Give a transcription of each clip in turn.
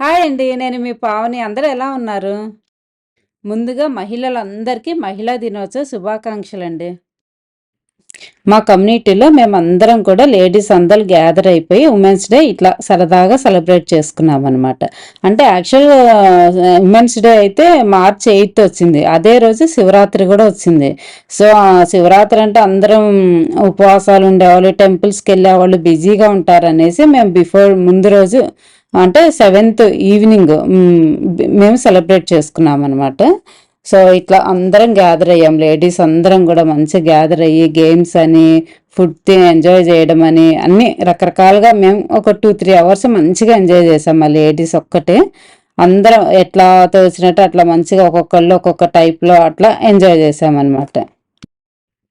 Hi అండి నేను మీ పావని. అందరూ ఎలా ఉన్నారు? ముందుగా మహిళలందరికీ మహిళా దినోత్సవ శుభాకాంక్షలు అండి మా కమ్యూనిటీలో మేమందరం కూడా లేడీస్ అందరూ గ్యాదర్ అయిపోయి ఉమెన్స్ డే ఇట్లా సరదాగా సెలబ్రేట్ చేసుకున్నాం అనమాట అంటే యాక్చువల్గా ఉమెన్స్ డే అయితే మార్చ్ ఎయిత్ వచ్చింది. అదే రోజు శివరాత్రి కూడా వచ్చింది. సో ఆ శివరాత్రి అంటే అందరం ఉపవాసాలు ఉండేవాళ్ళు టెంపుల్స్కి వెళ్ళేవాళ్ళు బిజీగా ఉంటారు అనేసి మేము బిఫోర్ ముందు రోజు అంటే సెవెంత్ ఈవినింగ్ మేము సెలబ్రేట్ చేసుకున్నాం అనమాట సో ఇట్లా అందరం గ్యాదర్ అయ్యాం. లేడీస్ అందరం కూడా మంచిగా గ్యాదర్ అయ్యి గేమ్స్ అని ఫుడ్ ఎంజాయ్ చేయడం అని అన్ని రకరకాలుగా మేము ఒక టూ త్రీ అవర్స్ మంచిగా ఎంజాయ్ చేసాం మా లేడీస్ ఒక్కటే. అందరం ఎట్లా తోచినట్టు అట్లా మంచిగా ఒక్కొక్కళ్ళు ఒక్కొక్క టైప్లో అట్లా ఎంజాయ్ చేసామన్నమాట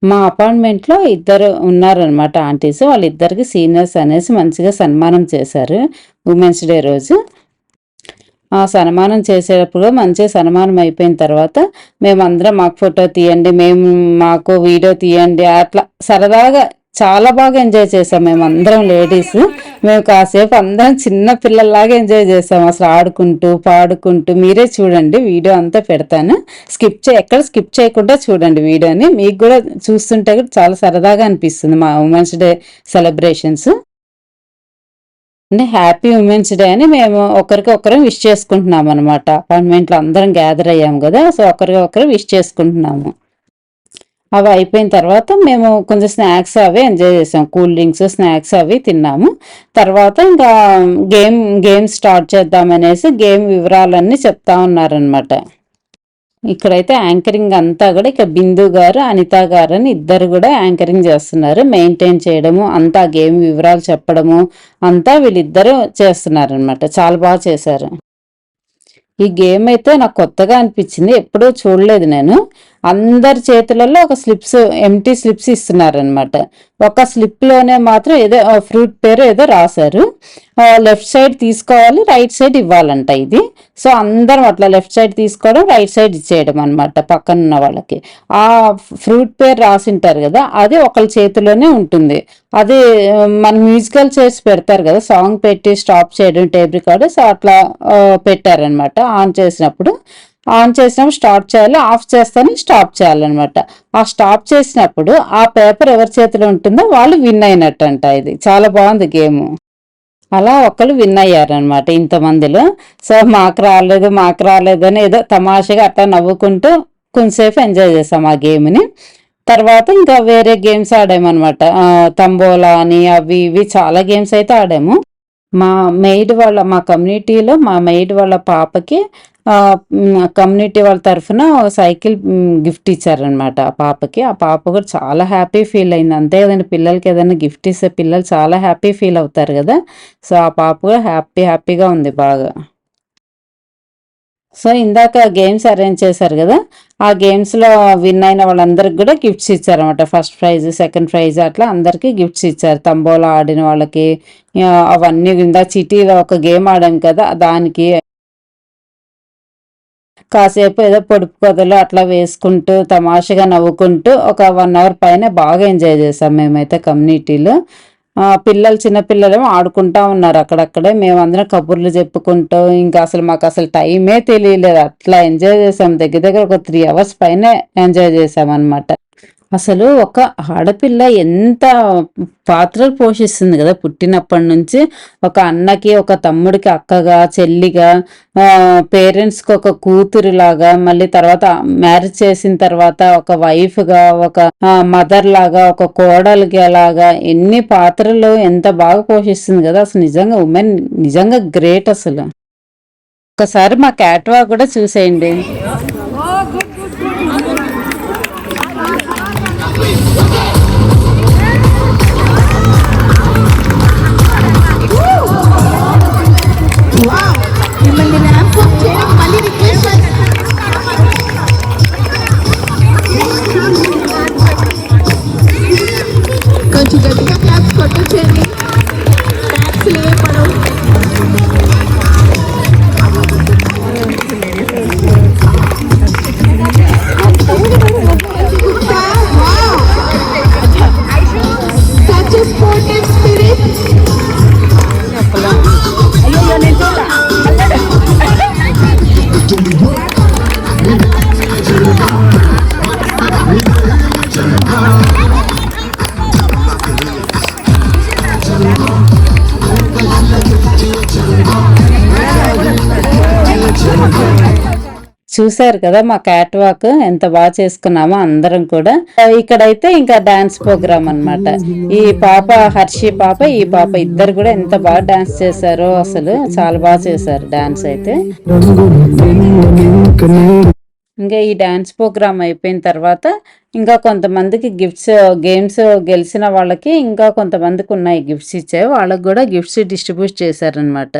మా అపార్ట్మెంట్లో ఇద్దరు ఉన్నారనమాట ఆంటీస్. వాళ్ళిద్దరికి సీనియర్స్ అనేసి మంచిగా సన్మానం చేశారు. ఉమెన్స్ డే రోజు. ఆ సన్మానం చేసేటప్పుడు మంచిగా సన్మానం అయిపోయిన తర్వాత మేమందరం మాకు ఫోటో తీయండి మేము మాకు వీడియో తీయండి అట్లా సరదాగా చాలా బాగా ఎంజాయ్ చేసాం మేము అందరం లేడీస్. మేము కాసేపు అందరం చిన్న పిల్లల్లాగా ఎంజాయ్ చేసాం అసలు ఆడుకుంటూ పాడుకుంటూ మీరే చూడండి వీడియో అంతా పెడతాను. స్కిప్ చే ఎక్కడ స్కిప్ చేయకుండా చూడండి వీడియోని. మీకు కూడా చూస్తుంటే కూడా చాలా సరదాగా అనిపిస్తుంది మా ఉమెన్స్ డే సెలబ్రేషన్స్. అంటే హ్యాపీ ఉమెన్స్ డే అని మేము ఒకరికి ఒకరు విష్ చేసుకుంటున్నాం అనమాట అపార్ట్మెంట్లో అందరం గ్యాదర్ అయ్యాము కదా సో ఒకరికి ఒకరు విష్ చేసుకుంటున్నాము. అవి అయిపోయిన తర్వాత మేము కొంచెం స్నాక్స్ అవి ఎంజాయ్ చేసాం. కూల్ డ్రింక్స్ స్నాక్స్ అవి తిన్నాము. తర్వాత ఇంకా గేమ్ గేమ్ స్టార్ట్ చేద్దామనేసి గేమ్ వివరాలన్నీ చెప్తా ఉన్నారనమాట ఇక్కడైతే యాంకరింగ్ అంతా కూడా ఇక బిందు గారు అనిత గారు అని ఇద్దరు కూడా యాంకరింగ్ చేస్తున్నారు. మెయింటైన్ చేయడము అంతా గేమ్ వివరాలు చెప్పడము అంతా వీళ్ళిద్దరూ చేస్తున్నారు అనమాట చాలా బాగా చేశారు. ఈ గేమ్ అయితే నాకు కొత్తగా అనిపించింది. ఎప్పుడూ చూడలేదు నేను. అందరి చేతులలో ఒక స్లిప్స్ ఎంటీ స్లిప్స్ ఇస్తున్నారనమాట ఒక స్లిప్లోనే మాత్రం ఏదో ఫ్రూట్ పేరు ఏదో రాశారు. లెఫ్ట్ సైడ్ తీసుకోవాలి రైట్ సైడ్ ఇవ్వాలంట ఇది. సో అందరం అట్లా లెఫ్ట్ సైడ్ తీసుకోవడం రైట్ సైడ్ ఇచ్చేయడం అనమాట పక్కన ఉన్న వాళ్ళకి. ఆ ఫ్రూట్ పేరు రాసింటారు కదా అది ఒకళ్ళ చేతిలోనే ఉంటుంది. అది మన మ్యూజికల్ చేసి పెడతారు కదా సాంగ్ పెట్టి స్టాప్ చేయడం టేబుల్ రికార్డు సో అట్లా పెట్టారనమాట ఆన్ చేసినప్పుడు. ఆన్ చేసినాం స్టార్ట్ చేయాలి ఆఫ్ చేస్తాను స్టాప్ చేయాలన్నమాట. ఆ స్టాప్ చేసినప్పుడు ఆ పేపర్ ఎవరి చేతిలో ఉంటుందో వాళ్ళు విన్ అయినట్టు అంట ఇది. చాలా బాగుంది గేమ్. అలా ఒకళ్ళు విన్ అయ్యారనమాట ఇంతమందిలో. సో మాకు రాలేదు మాకు రాలేదు అని ఏదో తమాషగా అట్లా నవ్వుకుంటూ కొంతసేపు ఎంజాయ్ చేసాం ఆ గేమ్ని. తర్వాత ఇంకా వేరే గేమ్స్ ఆడామన్నమాట. తంబోలా అని అవి ఇవి చాలా గేమ్స్ అయితే ఆడాము. మా మెయిడ్ వాళ్ళ మా కమ్యూనిటీలో మా మెయిడ్ వాళ్ళ పాపకి కమ్యూనిటీ వాళ్ళ తరఫున సైకిల్ గిఫ్ట్ ఇచ్చారనమాట ఆ పాపకి. ఆ పాప కూడా చాలా హ్యాపీ ఫీల్ అయింది. అంతే కదండి పిల్లలకి ఏదైనా గిఫ్ట్ ఇస్తే పిల్లలు చాలా హ్యాపీ ఫీల్ అవుతారు కదా. సో ఆ పాప కూడా హ్యాపీ హ్యాపీగా ఉంది బాగా. సో ఇందాక గేమ్స్ అరేంజ్ చేశారు కదా. ఆ గేమ్స్లో విన్ అయిన వాళ్ళందరికి కూడా గిఫ్ట్స్ ఇచ్చారనమాట ఫస్ట్ ప్రైజ్ సెకండ్ ప్రైజ్ అట్లా అందరికీ గిఫ్ట్స్ ఇచ్చారు. తంబోలా ఆడిన వాళ్ళకి అవన్నీ ఇందా చిటీలో ఒక గేమ్ ఆడాం కదా దానికి కాసేపు ఏదో పొడుపు కథలు అట్లా వేసుకుంటూ తమాషగా నవ్వుకుంటూ ఒక వన్ అవర్ పైన బాగా ఎంజాయ్ చేసాం మేమైతే కమ్యూనిటీలో. పిల్లలు చిన్నపిల్లలేమో ఆడుకుంటా ఉన్నారు అక్కడక్కడే. మేమందరం కబుర్లు చెప్పుకుంటూ ఇంకా అసలు మాకు అసలు టైమే తెలియలేదు. అట్లా ఎంజాయ్ చేసాం దగ్గర దగ్గర ఒక త్రీ అవర్స్ పైన ఎంజాయ్ చేసాం అనమాట అసలు ఒక ఆడపిల్ల ఎంత పాత్రలు పోషిస్తుంది కదా పుట్టినప్పటి నుంచి. ఒక అన్నకి ఒక తమ్ముడికి అక్కగా చెల్లిగా పేరెంట్స్కి ఒక కూతురులాగా మళ్ళీ తర్వాత మ్యారేజ్ చేసిన తర్వాత ఒక వైఫ్గా ఒక మదర్ లాగా ఒక కోడలికి అలాగా ఎన్ని పాత్రలు ఎంత బాగా పోషిస్తుంది కదా. అసలు నిజంగా ఉమెన్ నిజంగా గ్రేట్ అసలు. ఒకసారి మా క్యాట్వా కూడా చూసేయండి. Uh -huh. చూశారు కదా మా క్యాట్ వాక్ ఎంత బాగా చేసుకున్నామో అందరం కూడా. ఇక్కడైతే ఇంకా డాన్స్ ప్రోగ్రామ్ అన్నమాట. ఈ పాప హర్షి పాప ఈ పాప ఇద్దరు కూడా ఎంత బాగా డాన్స్ చేశారో అసలు చాలా బాగా చేశారు డాన్స్ అయితే. ఇంకా ఈ డాన్స్ ప్రోగ్రామ్ అయిపోయిన తర్వాత ఇంకా కొంతమందికి గిఫ్ట్స్ గేమ్స్ గెలిచిన వాళ్ళకి ఇంకా కొంతమందికి ఉన్నాయి గిఫ్ట్స్ ఇచ్చాయి వాళ్ళకి కూడా గిఫ్ట్స్ డిస్ట్రిబ్యూట్ చేశారనమాట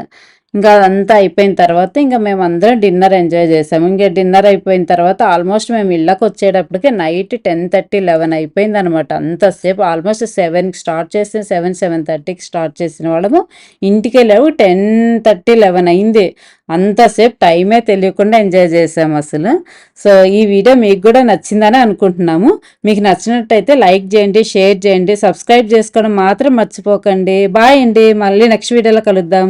ఇంకా అదంతా అయిపోయిన తర్వాత ఇంకా మేము అందరం డిన్నర్ ఎంజాయ్ చేసాము. ఇంకా డిన్నర్ అయిపోయిన తర్వాత ఆల్మోస్ట్ మేము ఇళ్ళకి వచ్చేటప్పటికి నైట్ టెన్ థర్టీ లెవెన్ అయిపోయింది అనమాట అంతసేపు ఆల్మోస్ట్ సెవెన్కి స్టార్ట్ చేసి సెవెన్ సెవెన్ థర్టీకి స్టార్ట్ చేసిన వాళ్ళము ఇంటికి వెళ్ళాము. టెన్ థర్టీ లెవెన్ అయింది. అంతసేపు టైమే తెలియకుండా ఎంజాయ్ చేసాము అసలు. సో ఈ వీడియో మీకు కూడా నచ్చిందని అనుకుంటున్నాము. మీకు నచ్చినట్టయితే లైక్ చేయండి షేర్ చేయండి సబ్స్క్రైబ్ చేసుకోవడం మాత్రం మర్చిపోకండి. బాయ్ అండి. మళ్ళీ నెక్స్ట్ వీడియోలో కలుద్దాం.